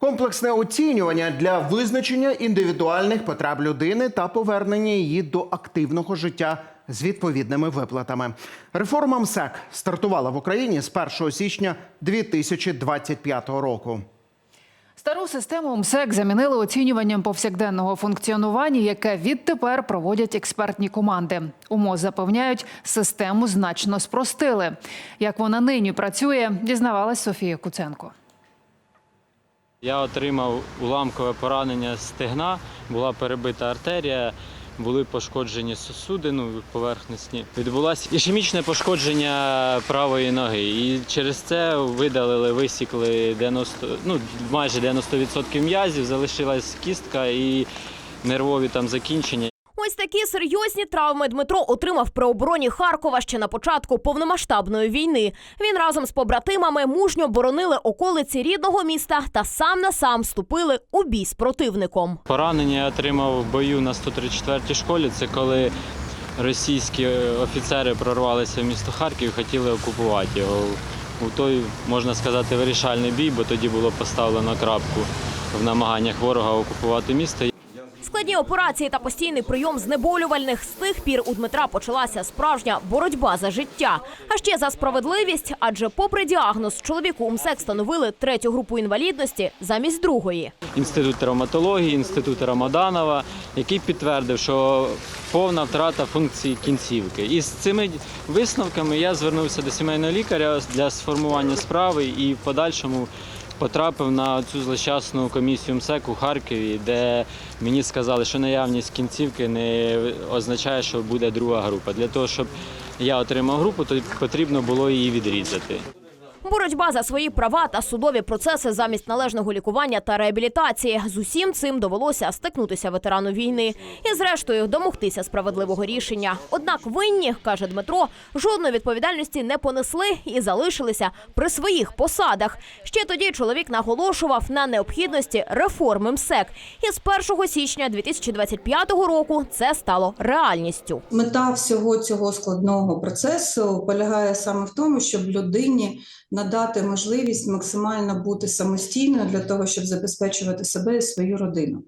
Комплексне оцінювання для визначення індивідуальних потреб людини та повернення її до активного життя з відповідними виплатами. Реформа МСЕК стартувала в Україні з 1 січня 2025 року. Стару систему МСЕК замінили оцінюванням повсякденного функціонування, яке відтепер проводять експертні команди. У МОЗ запевняють, систему значно спростили. Як вона нині працює, дізнавалась Софія Куценко. Я отримав уламкове поранення стегна, була перебита артерія, були пошкоджені сосуди, ну, поверхностні. Відбулося ішемічне пошкодження правої ноги. І через це видалили, висікли 90, ну, майже 90% м'язів, залишилась кістка і нервові там закінчення. Ось такі серйозні травми Дмитро отримав при обороні Харкова ще на початку повномасштабної війни. Він разом з побратимами мужньо боронили околиці рідного міста та сам на сам вступили у бій з противником. Поранення я отримав в бою на 134-й школі. Це коли російські офіцери прорвалися в місто Харків і хотіли окупувати його. У той, можна сказати, вирішальний бій, бо тоді було поставлено крапку в намаганнях ворога окупувати місто. Складні операції та постійний прийом знеболювальних з тих пір у Дмитра почалася справжня боротьба за життя. А ще за справедливість, адже, попри діагноз, чоловіку у МСЕК встановили третю групу інвалідності замість другої. Інститут травматології, інститут Рамаданова, який підтвердив, що повна втрата функції кінцівки. І з цими висновками я звернувся до сімейного лікаря для сформування справи і в подальшому потрапив на цю злощасну комісію МСЕК у Харкові, де мені сказали, що наявність кінцівки не означає, що буде друга група. Для того, щоб я отримав групу, то потрібно було її відрізати. Боротьба за свої права та судові процеси замість належного лікування та реабілітації. З усім цим довелося стикнутися ветерану війни і, зрештою, домогтися справедливого рішення. Однак винні, каже Дмитро, жодної відповідальності не понесли і залишилися при своїх посадах. Ще тоді чоловік наголошував на необхідності реформи МСЕК. І з 1 січня 2025 року це стало реальністю. Мета всього цього складного процесу полягає саме в тому, щоб людині надати можливість максимально бути самостійною для того, щоб забезпечувати себе і свою родину.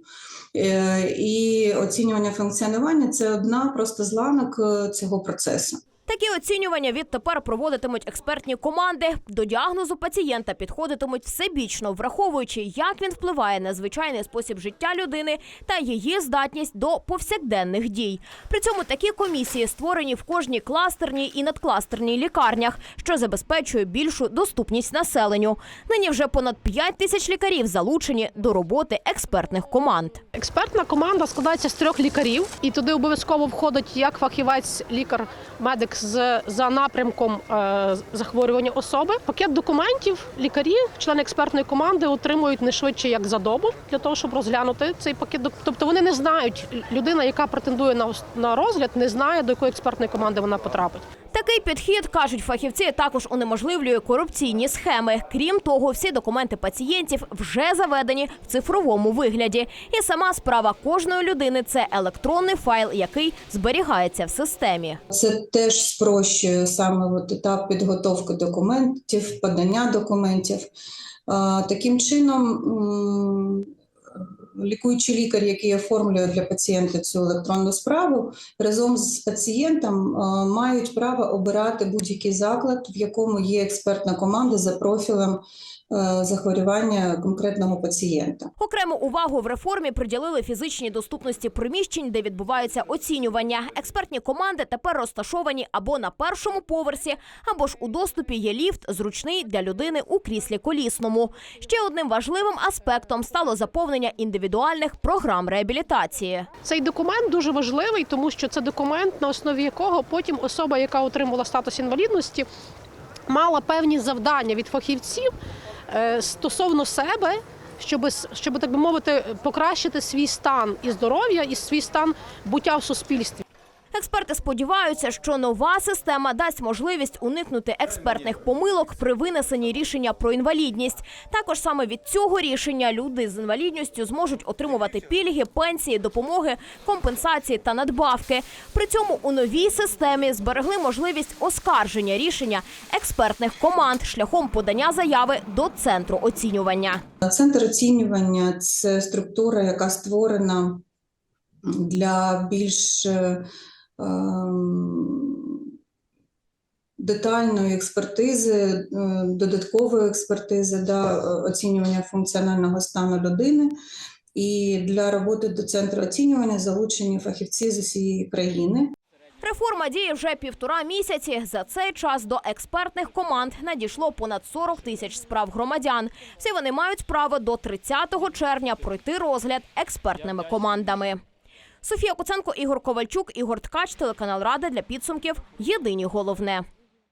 Е, І оцінювання функціонування це одна просто зланок е, цього процесу. Такі оцінювання відтепер проводитимуть експертні команди. До діагнозу пацієнта підходитимуть всебічно, враховуючи, як він впливає на звичайний спосіб життя людини та її здатність до повсякденних дій. При цьому такі комісії створені в кожній кластерній і надкластерній лікарнях, що забезпечує більшу доступність населенню. Нині вже понад 5 тисяч лікарів залучені до роботи експертних команд. Експертна команда складається з трьох лікарів, і туди обов'язково входить як фахівець, лікар, медик з за напрямком е, захворювання особи. Пакет документів лікарі, члени експертної команди, отримують не швидше як за добу для того, щоб розглянути цей пакет. Тобто вони не знають, людина, яка претендує на розгляд, не знає до якої експертної команди вона потрапить. Такий підхід, кажуть фахівці, також унеможливлює корупційні схеми. Крім того, всі документи пацієнтів вже заведені в цифровому вигляді. І сама справа кожної людини це електронний файл, який зберігається в системі. Це теж спрощує саме от етап підготовки документів, подання документів. Таким чином, лікуючий лікар, який оформлює для пацієнта цю електронну справу, разом з пацієнтом мають право обирати будь-який заклад, в якому є експертна команда за профілем е, захворювання конкретного пацієнта. Окрему увагу в реформі приділили фізичній доступності приміщень, де відбуваються оцінювання. Експертні команди тепер розташовані або на першому поверсі, або ж у доступі є ліфт, зручний для людини у кріслі колісному. Ще одним важливим аспектом стало заповнення індивідуальних програм реабілітації. Цей документ дуже важливий, тому що це документ, на основі якого потім особа, яка отримала статус інвалідності, мала певні завдання від фахівців е, стосовно себе. Щоб, щоб так би мовити, покращити свій стан і здоров'я, і свій стан буття в суспільстві. Експерти сподіваються, що нова система дасть можливість уникнути експертних помилок при винесенні рішення про інвалідність. Також саме від цього рішення люди з інвалідністю зможуть отримувати пільги, пенсії, допомоги, компенсації та надбавки. При цьому у новій системі зберегли можливість оскарження рішення експертних команд шляхом подання заяви до центру оцінювання. Центр оцінювання це структура, яка створена для більш е, детальної експертизи, е, додаткової експертизи да, оцінювання функціонального стану людини. І для роботи до центру оцінювання залучені фахівці з усієї країни. Реформа діє вже півтора місяці. За цей час до експертних команд надійшло понад 40 тисяч справ громадян. Всі вони мають право до 30 червня пройти розгляд експертними командами. Софія Куценко, Ігор Ковальчук, Ігор Ткач, телеканал Рада для підсумків. Єдині головне.